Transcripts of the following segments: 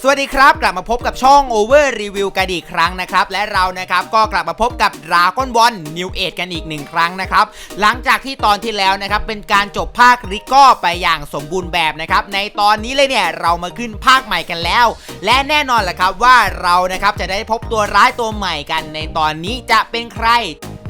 สวัสดีครับ กลับมาพบกับช่อง Over Review กันอีกครั้งนะครับ และเรานะครับก็กลับมาพบกับ Dragon Ball New Age กันอีกหนึ่งครั้งนะครับ หลังจากที่ตอนที่แล้วนะครับ เป็นการจบภาคริโก้ไปอย่างสมบูรณ์แบบนะครับ ในตอนนี้เลยเนี่ยเรามาขึ้นภาคใหม่กันแล้ว และแน่นอนแหละครับว่าเรานะครับจะได้พบตัวร้ายตัวใหม่กัน ในตอนนี้จะเป็นใคร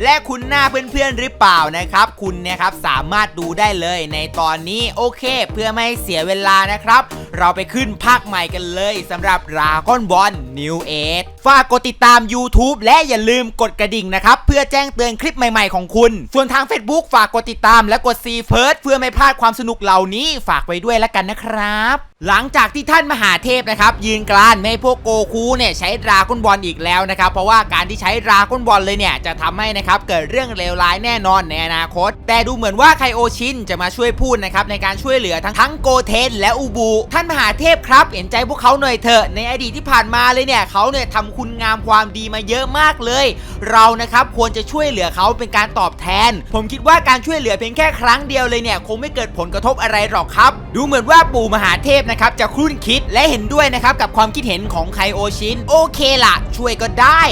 และคุณหน้าเพื่อนๆหรือเปล่านะครับ คุณเนะครับสามารถดูได้เลยในตอนนี้โอเค เพื่อไม่ให้เสียเวลานะครับเราไปขึ้นภาคใหม่กันเลยสำหรับ Dragon Ball New Age ฝากกดติดตาม YouTube และอย่าลืมกดกระดิ่งนะครับ เพื่อแจ้งเตือนคลิปใหม่ๆของคุณ ส่วนทาง Facebook ฝากกดติดตามและกด See First เพื่อไม่พลาดความสนุกเหล่านี้ฝากไว้ด้วยแล้วกันนะครับ หลังจากที่ท่านมหาเทพนะครับ ยืนกรานไม่พวกโกคูเนี่ยใช้ดราก้อนบอลอีกแล้วนะครับ เพราะว่าการที่ใช้ดราก้อนบอลเลยเนี่ยจะทำให้นะครับเกิดเรื่องเลวร้ายแน่นอนในอนาคต แต่ดูเหมือนว่าไคโอชินจะมาช่วยพูดนะครับในการช่วยเหลือทั้งทั้งโกเทนและอูบูท่านมหาเทพครับ เห็นใจพวกเขาหน่อยเถอะ ในอดีตที่ผ่านมาเลยเนี่ยเขาเนี่ยทำคุณงามความดีมาเยอะมากเลย เรานะครับควรจะช่วยเหลือเขาเป็นการตอบแทน ผมคิดว่าการช่วยเหลือเพียงแค่ครั้งเดียวเลยเนี่ยคงไม่เกิดผลกระทบอะไรหรอกครับ ดูเหมือนว่าปู่มหาเทพนะครับจะครุ่นคิดและเห็นด้วยนะครับกับความคิดเห็นของไคโอชินโอเคล่ะ ช่วยก็ได้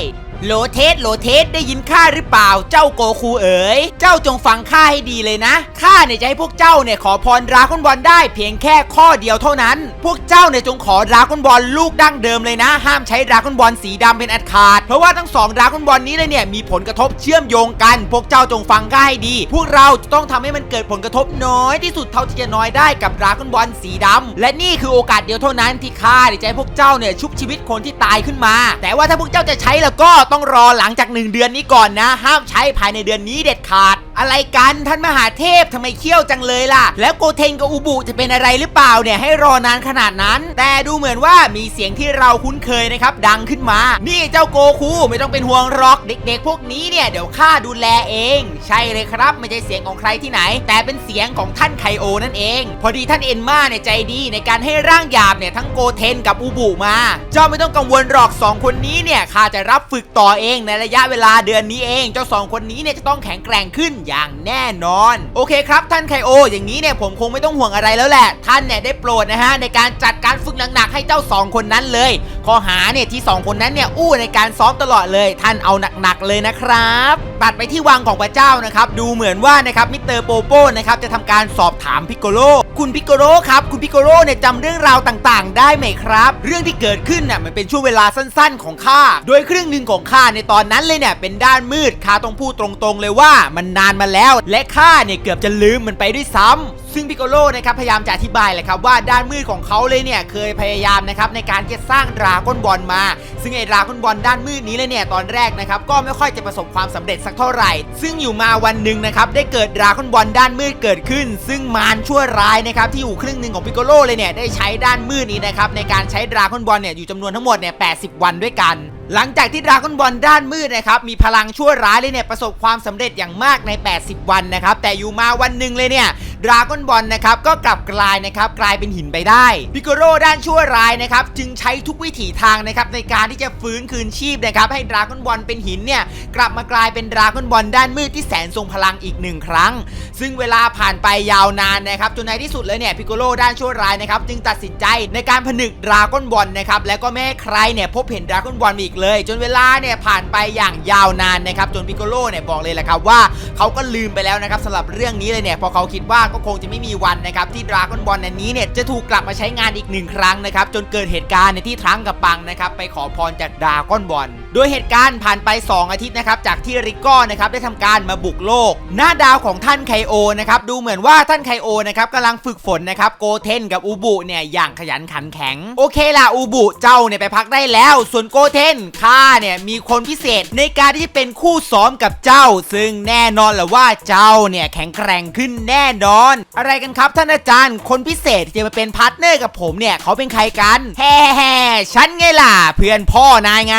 โลเทสโลเทสได้ยินข้าหรือเปล่าเจ้าโกคูเอ๋ย เจ้าจงฟังข้าให้ดีเลยนะ ข้าเนี่ยจะให้พวกเจ้าเนี่ยขอพรดราก้อนบอลได้เพียงแค่ข้อเดียวเท่านั้น พวกเจ้าเนี่ยจงขอดราก้อนบอลลูกดั้งเดิมเลยนะ ห้ามใช้ดราก้อนบอลสีดำเป็นอัดขาด เพราะว่าทั้งสองดราก้อนบอลนี้เลยเนี่ยมีผลกระทบเชื่อมโยงกัน พวกเจ้าจงฟังข้าให้ดี พวกเราจะต้องทำให้มันเกิดผลกระทบน้อยที่สุดเท่าที่จะน้อยได้กับดราก้อนบอลสีดำและนี่คือโอกาสเดียวเท่านั้นที่ข้าเนี่ยจะให้พวกเจ้าเนี่ยชุบชีวิตคนที่ตายขึ้นมา แต่ว่าถ้าพวกเจ้าจะใช้แล้วก็ต้องรอหลังจากหนึ่งเดือนนี้ก่อนนะ ห้ามใช้ภายในเดือนนี้เด็ดขาด อะไรกันท่านมหาเทพทำไมเขี้ยวจังเลยล่ะ แล้วโกเทนกับอุบุจะเป็นอะไรหรือเปล่าเนี่ยให้รอนานขนาดนั้น แต่ดูเหมือนว่ามีเสียงที่เราคุ้นเคยนะครับ ดังขึ้นมา นี่เจ้าโกคูไม่ต้องเป็นห่วงหรอกเด็กๆ พวกนี้เนี่ยเดี๋ยวข้าดูแลเอง ใช่เลยครับ ไม่ใช่เสียงของใครที่ไหน แต่เป็นเสียงของท่านไคโอนั่นเอง พอดีท่านเอ็นมาเนี่ยใจดีในการให้ร่างหยาบเนี่ยทั้งโกเทนกับอุบุมา เจ้าไม่ต้องกังวลหรอกสองคนนี้เนี่ยข้าจะรับฝึกต่อเองในระยะเวลาเดือนนี้เอง เจ้าสองคนนี้เนี่ยจะต้องแข็งแกร่งขึ้นอย่างแน่นอน โอเคครับท่านไคโอ อย่างนี้เนี่ยผมคงไม่ต้องห่วงอะไรแล้วแหละ ท่านเนี่ยได้โปรดนะฮะในการจัดการฝึกหนักๆให้เจ้าสองคนนั้นเลย ข้อหาเนี่ยที่สองคนนั้นเนี่ยอู้ในการซ้อมตลอดเลย ท่านเอาหนักๆเลยนะครับตัดไปที่วังของพระเจ้านะครับ ดูเหมือนว่านะครับมิสเตอร์โปโป้นะครับจะทำการสอบถามพิกโกโล คุณพิกโกโลครับ คุณพิกโกโลเนี่ยจำเรื่องราวต่างๆ ได้ไหมครับ เรื่องที่เกิดขึ้นน่ะมันเป็นช่วงเวลาสั้นๆ ของข้า โดยครึ่งหนึ่งของข้าในตอนนั้นเลยเนี่ยเป็นด้านมืดข้าต้องพูดตรงๆเลยว่ามันนานมาแล้ว และข้าเนี่ยเกือบจะลืมมันไปด้วยซ้ำ ซึ่งพิกโกโลนะครับพยายามจะอธิบายแหละครับว่าด้านมืดของเขาเลยเนี่ยเคยพยายามนะครับในการจะสร้างดราก้อนบอลมา ซึ่งไอ้ดราก้อนบอลด้านมืดนี้เลยเนี่ยตอนแรกนะครับก็ไม่ค่อยจะประสบความสำเร็จสักเท่าไหร่ ซึ่งอยู่มาวันหนึ่งนะครับได้เกิดดราก้อนบอลด้านมืดเกิดขึ้น ซึ่งมารชั่วร้ายนะครับที่อยู่ครึ่งหนึ่งของพิกโกโลเลยเนี่ยได้ใช้ด้านมืดนี้นะครับในการใช้ดราก้อนบอลเนี่ยอยู่จำนวนทั้งหมดเนี่ย80วันด้วยกัน หลังจากที่ดราก้อนบอลด้านมืดนะครับมีพลังชั่วร้ายเลยเนี่ยประสบความสำเร็จอย่างมากใน 80 วันนะครับแต่อยู่มาวันหนึ่งเลยเนี่ยดราก้อนบอลนะครับก็กลับกลายนะครับกลายเป็นหินไปได้พิกโกโรด้านชั่วร้ายนะครับจึงใช้ทุกวิถีทางนะครับในการที่จะฟื้นคืนชีพนะครับให้ดราก้อนบอลเป็นหินเนี่ยกลับมากลายเป็นดราก้อนบอลด้านมืดที่แสนทรงพลังอีกหนึ่งครั้ง ซึ่งเวลาผ่านไปยาวนานนะครับจนในที่สุดเลยเนี่ยพิกโกโรด้านชั่วร้ายนะครับจึงตัดสินใจในการผนึกดราก้อนบอลนะครับแล้วก็ไม่ให้ใครเนี่ยพบเห็นดราก้อนบอลอีกเลย จนเวลาเนี่ยผ่านไปอย่างยาวนานนะครับจนพิกโกโลเนี่ยบอกเลยแหละครับว่าเขาก็ลืมไปแล้วนะครับสำหรับเรื่องนี้เลยเนี่ยพอเขาคิดว่าก็คงจะไม่มีวันนะครับที่ดราก้อนบอลอันนี้เนี่ยจะถูกกลับมาใช้งานอีกหนึ่งครั้งนะครับจนเกิดเหตุการณ์ในที่ทั้งกับปังนะครับไปขอพรจากดราก้อนบอล โดยเหตุการณ์ผ่านไป 2 อาทิตย์นะครับจากที่ริกก้นะครับได้ทำการมาบุกโลก หน้าดาวของท่านไคโอนะครับดูเหมือนว่าท่านไคโอนะครับกำลังฝึกฝนนะครับโกเทนกับอูบุเนี่ยอย่างขยันขันแข็ง โอเคล่ะอูบุเจ้าเนี่ยไปพักได้แล้ว ส่วนโกเทนข้าเนี่ยมีคนพิเศษในการที่จะเป็นคู่ซ้อมกับเจ้า ซึ่งแน่นอนแหละว่าเจ้าเนี่ยแข็งแกร่งขึ้นแน่นอน อะไรกันครับท่านอาจารย์ คนพิเศษที่จะมาเป็นพาร์ทเนอร์กับผมเนี่ยเขาเป็นใครกันแฮ่แฮ่ๆฉันไงล่ะ เพื่อนพ่อนายไง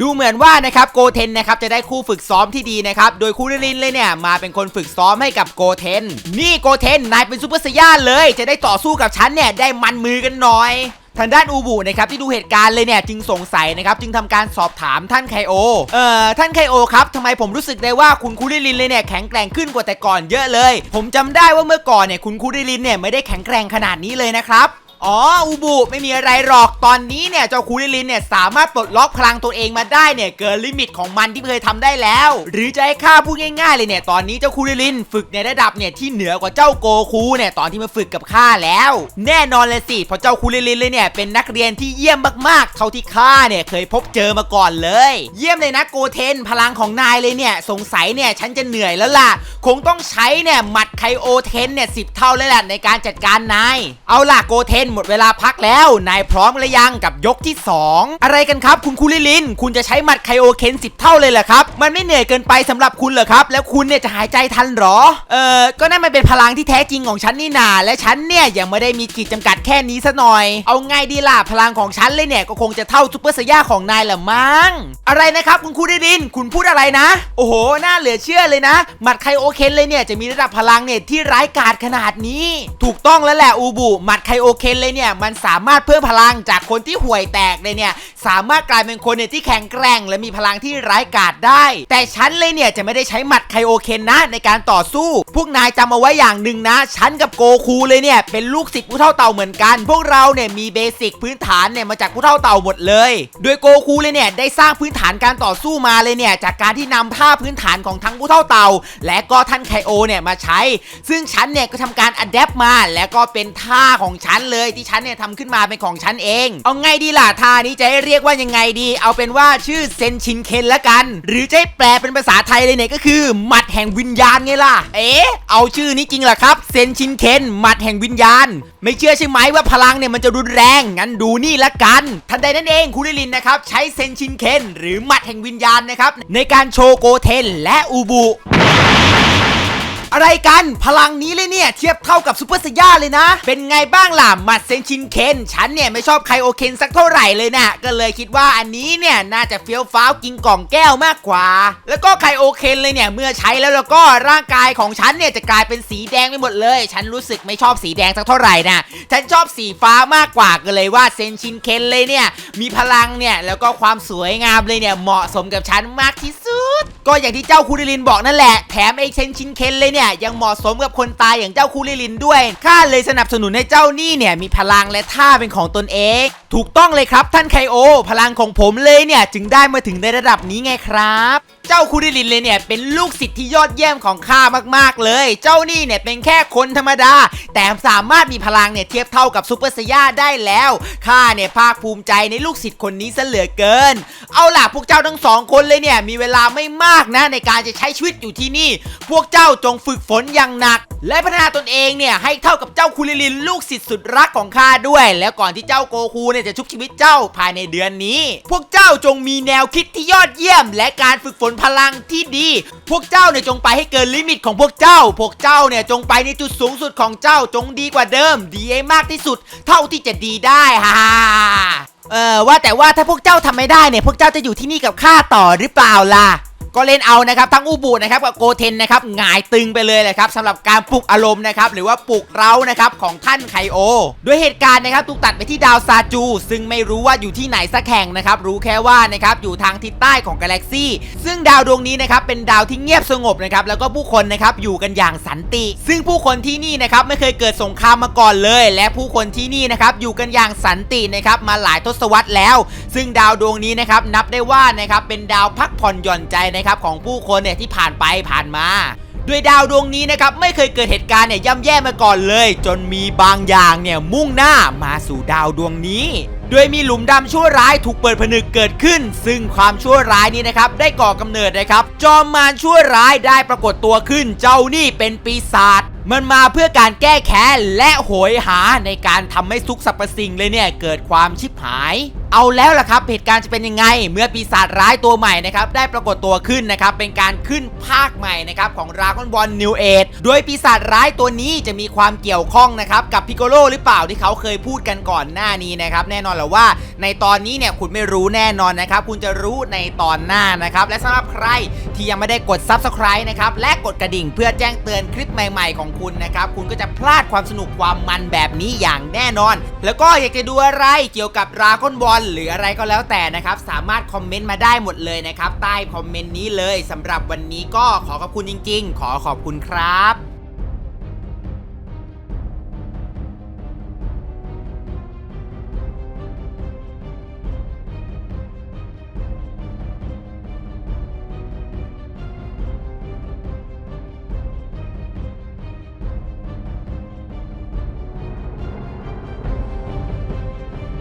ดูเหมือนว่านะครับโกเทนนะครับจะได้คู่ฝึกซ้อมที่ดีนะครับโดยคูริลินเลยเนี่ยมาเป็นคนฝึกซ้อมให้กับโกเทน นี่โกเทนนายเป็นซูเปอร์ไซย่าเลย จะได้ต่อสู้กับฉันเนี่ยได้มันมือกันหน่อยทางด้านอูบุนะครับที่ดูเหตุการณ์เลยเนี่ยจึงสงสัยนะครับจึงทำการสอบถามท่านไคโอ เอ่อท่านไคโอครับทำไมผมรู้สึกได้ว่าคุณคูริลินเลยเนี่ยแข็งแกร่งขึ้นกว่าแต่ก่อนเยอะเลย ผมจำได้ว่าเมื่อก่อนเนี่ยคุณคูริลินเนี่ยไม่ได้แข็งแกร่งขนาดนี้เลยนะครับ อ๋ออูบุไม่มีอะไรหรอกตอนนี้เนี่ยเจ้าคูริลินเนี่ยสามารถปลดล็อกพลังตัวเองมาได้เนี่ยเกินลิมิตของมันที่เคยทำได้แล้ว หรือจะให้ข้าพูดง่ายๆเลยเนี่ยตอนนี้เจ้าคูริลินฝึกในระดับเนี่ยที่เหนือกว่าเจ้าโกคูเนี่ยตอนที่มาฝึกกับข้าแล้ว แน่นอนเลยสิเพราะเจ้าคูริลินเลยเนี่ยเป็นนักเรียนที่เยี่ยมมากๆ เท่าที่ข้าเนี่ยเคยพบเจอมาก่อนเลย เยี่ยมเลยนะโกเทนพลังของนายเลยเนี่ยสงสัยเนี่ยฉันจะเหนื่อยแล้วล่ะ คงต้องใช้เนี่ยหมัดไคโอเทนเนี่ยสิบเท่าเลยแหละในการจัดการนายเอาล่ะโกเทนหมดเวลาพักแล้ว นายพร้อมหรือยังกับยกที่ 2 อะไรกันครับ คุณคูลิลิน คุณจะใช้หมัดไคโอเคนสิบเท่าเลยเหรอครับ มันไม่เหนื่อยเกินไปสำหรับคุณเหรอครับ แล้วคุณเนี่ยจะหายใจทันหรอ เออก็นั่นมันเป็นพลังที่แท้จริงของฉันนี่นา และฉันเนี่ยยังไม่ได้มีขีดจำกัดแค่นี้ซะหน่อย เอาไงดีล่ะพลังของฉันเลยเนี่ยก็คงจะเท่าซุปเปอร์สยาของนายละมั้ง อะไรนะครับคุณคูลิลิน คุณพูดอะไรนะ โอ้โหน่าเหลือเชื่อเลยนะหมัดไคโอเคนเลยเนี่ยจะมีระดับพลังเนี่ยที่ร้ายกาจขนาดนี้ ถูกต้องแล้วแหละอูบุหมัดไคโอเคนเลยเนี่ยมันสามารถเพิ่มพลังจากคนที่ห่วยแตกเลยเนี่ยสามารถกลายเป็นคนเนี่ยที่แข็งแกร่ง และมีพลังที่ร้ายกาจได้ แต่ฉันเลยเนี่ยจะไม่ได้ใช้หมัดไคโอเคนนะในการต่อสู้ พวกนายจำเอาไว้อย่างหนึ่งนะ ฉันกับโกคูเลยเนี่ยเป็นลูกศิษย์ผู้เท่าเต่าเหมือนกัน พวกเราเนี่ยมีเบสิกพื้นฐานเนี่ยมาจากผู้เท่าเต่าหมดเลย โดยโกคูเลยเนี่ยได้สร้างพื้นฐานการต่อสู้มาเลยเนี่ยจากการที่นำท่าพื้นฐานของทั้งผู้เท่าเต่า และก็ท่านไคโอเนี่ยมาใช้ ซึ่งฉันเนี่ยก็ทำการอัดแอปมา แล้วก็เป็นท่าของฉันเลยที่ฉันเนี่ยทำขึ้นมาเป็นของฉันเอง เอาไงดีล่ะท่านี้จะให้เรียกว่ายังไงดี เอาเป็นว่าชื่อเซนชินเคนละกัน หรือจะให้แปลเป็นภาษาไทยเลยเนี่ยก็คือ หมัดแห่งวิญญาณไงล่ะ เอ๊ะเอาชื่อนี้จริงเหรอครับเซนชินเคนหมัดแห่งวิญญาณ ไม่เชื่อใช่ไหมว่าพลังเนี่ยมันจะรุนแรงงั้นดูนี่ละกัน ทันใดนั้นเองคุริลินนะครับใช้เซนชินเคนหรือหมัดแห่งวิญญาณนะครับในการโชว์โกเทนและอูบุ อะไรกัน พลังนี้เลยเนี่ย เทียบเท่ากับซูเปอร์สยาเลยนะ เป็นไงบ้างล่ะหมัดเซนชินเคนฉันเนี่ยไม่ชอบไคโอเคนสักเท่าไหร่เลยนะก็เลยคิดว่าอันนี้เนี่ยน่าจะเฟี้ยวฟ้าวกินกล่องแก้วมากกว่า แล้วก็ไคโอเคนเลยเนี่ยเมื่อใช้แล้วแล้วก็ร่างกายของฉันเนี่ยจะกลายเป็นสีแดงไปหมดเลย ฉันรู้สึกไม่ชอบสีแดงสักเท่าไหร่นะฉันชอบสีฟ้ามากกว่าก็เลยว่าเซนชินเคนเลยเนี่ยมีพลังเนี่ยแล้วก็ความสวยงามเลยเนี่ยเหมาะสมกับฉันมากที่สุด ก็อย่างที่เจ้าคูริลินบอกนั่นแหละ แถมไอ้เซนชินเคนเลยเนี่ย ยังเหมาะสมกับคนตายอย่างเจ้าคูริลินด้วย ข้าเลยสนับสนุนให้เจ้านี่เนี่ยมีพลังและท่าเป็นของตนเอง ถูกต้องเลยครับท่านไคโอ พลังของผมเลยเนี่ย จึงได้มาถึงในระดับนี้ไงครับเจ้าคูริลินเลยเนี่ยเป็นลูกศิษย์ที่ยอดเยี่ยมของข้ามากๆเลย เจ้านี่เนี่ยเป็นแค่คนธรรมดา แต่สามารถมีพลังเนี่ยเทียบเท่ากับซูเปอร์สยาได้แล้วข้าเนี่ยภาคภูมิใจในลูกศิษย์คนนี้ซะเหลือเกิน เอาล่ะพวกเจ้าทั้งสองคนเลยเนี่ยมีเวลาไม่มากนะ ในการจะใช้ชีวิตอยู่ที่นี่ พวกเจ้าจงฝึกฝนอย่างหนัก และพัฒนาตนเองเนี่ยให้เท่ากับเจ้าคูริลินลูกศิษย์สุดรักของข้าด้วย แล้วก่อนที่เจ้าโกคูเนี่ยจะชุบชีวิตเจ้าภายในเดือนนี้ พวกเจ้าจงมีแนวคิดที่ยอดเยี่ยม และการฝึกฝนพลังที่ดี พวกเจ้าเนี่ยจงไปให้เกินลิมิตของพวกเจ้า พวกเจ้าเนี่ยจงไปในจุดสูงสุดของเจ้าจงดีกว่าเดิม ดีให้มากที่สุด เท่าที่จะดีได้ฮ่าเออว่าแต่ว่าถ้าพวกเจ้าทำไม่ได้เนี่ย พวกเจ้าจะอยู่ที่นี่กับข้าต่อหรือเปล่าล่ะ ก็เล่นเอานะครับทั้งอูบูนะครับกับโกเทนนะครับหงายตึงไปเลยเลยครับสำหรับการปลุกอารมณ์นะครับหรือว่าปลุกเร้านะครับของท่านไคโอ ด้วยเหตุการณ์นะครับถูกตัดไปที่ดาวซาจู ซึ่งไม่รู้ว่าอยู่ที่ไหนสักแห่งนะครับรู้แค่ว่านะครับอยู่ทางทิศใต้ของกาแล็กซี่ซึ่งดาวดวงนี้นะครับเป็นดาวที่เงียบสงบนะครับแล้วก็ผู้คนนะครับอยู่กันอย่างสันติ ซึ่งผู้คนที่นี่นะครับไม่เคยเกิดสงครามมาก่อนเลย และผู้คนที่นี่นะครับอยู่กันอย่างสันตินะครับมาหลายทศวรรษแล้ว ซึ่งดาวดวงนี้นะครับนับได้ว่านะครับเป็นดาวพักผ่อนหย่อนใจนะครับของผู้คนเนี่ยที่ผ่านไปผ่านมาด้วยดาวดวงนี้นะครับไม่เคยเกิดเหตุการณ์เนี่ยย่ำแย่มาก่อนเลย จนมีบางอย่างเนี่ยมุ่งหน้ามาสู่ดาวดวงนี้โดยมีหลุมดำชั่วร้ายถูกเปิดผนึกเกิดขึ้น ซึ่งความชั่วร้ายนี้นะครับได้ก่อกำเนิดนะครับ จอมมารชั่วร้ายได้ปรากฏตัวขึ้น เจ้านี่เป็นปีศาจมันมาเพื่อการแก้แค้นและโหยหาในการทำให้ทุกสรรพสิ่งเลยเนี่ยเกิดความชิบหาย เอาแล้วล่ะครับเหตุการณ์จะเป็นยังไง เมื่อปีศาจร้ายตัวใหม่นะครับได้ปรากฏตัวขึ้นนะครับเป็นการขึ้นภาคใหม่นะครับของราก้อนบอลนิวเอทโดยปีศาจร้ายตัวนี้จะมีความเกี่ยวข้องนะครับกับพิโกโลหรือเปล่าที่เขาเคยพูดกันก่อนหน้านี้นะครับแน่นอนแหละว่า ในตอนนี้เนี่ยคุณไม่รู้แน่นอนนะครับคุณจะรู้ในตอนหน้านะครับและสำหรับใครที่ยังไม่ได้กด Subscribe นะครับและกดกระดิ่งเพื่อแจ้งเตือนคลิปใหม่ ๆ ของคุณนะครับคุณก็จะพลาดความสนุกความมันแบบนี้อย่างแน่นอน แล้วก็อยากจะดูอะไรเกี่ยวกับราก้อนบอลหรืออะไรก็แล้วแต่นะครับ สามารถคอมเมนต์มาได้หมดเลยนะครับ ใต้คอมเมนต์นี้เลยสำหรับวันนี้ก็ขอขอบคุณจริง ๆ ขอขอบคุณครับ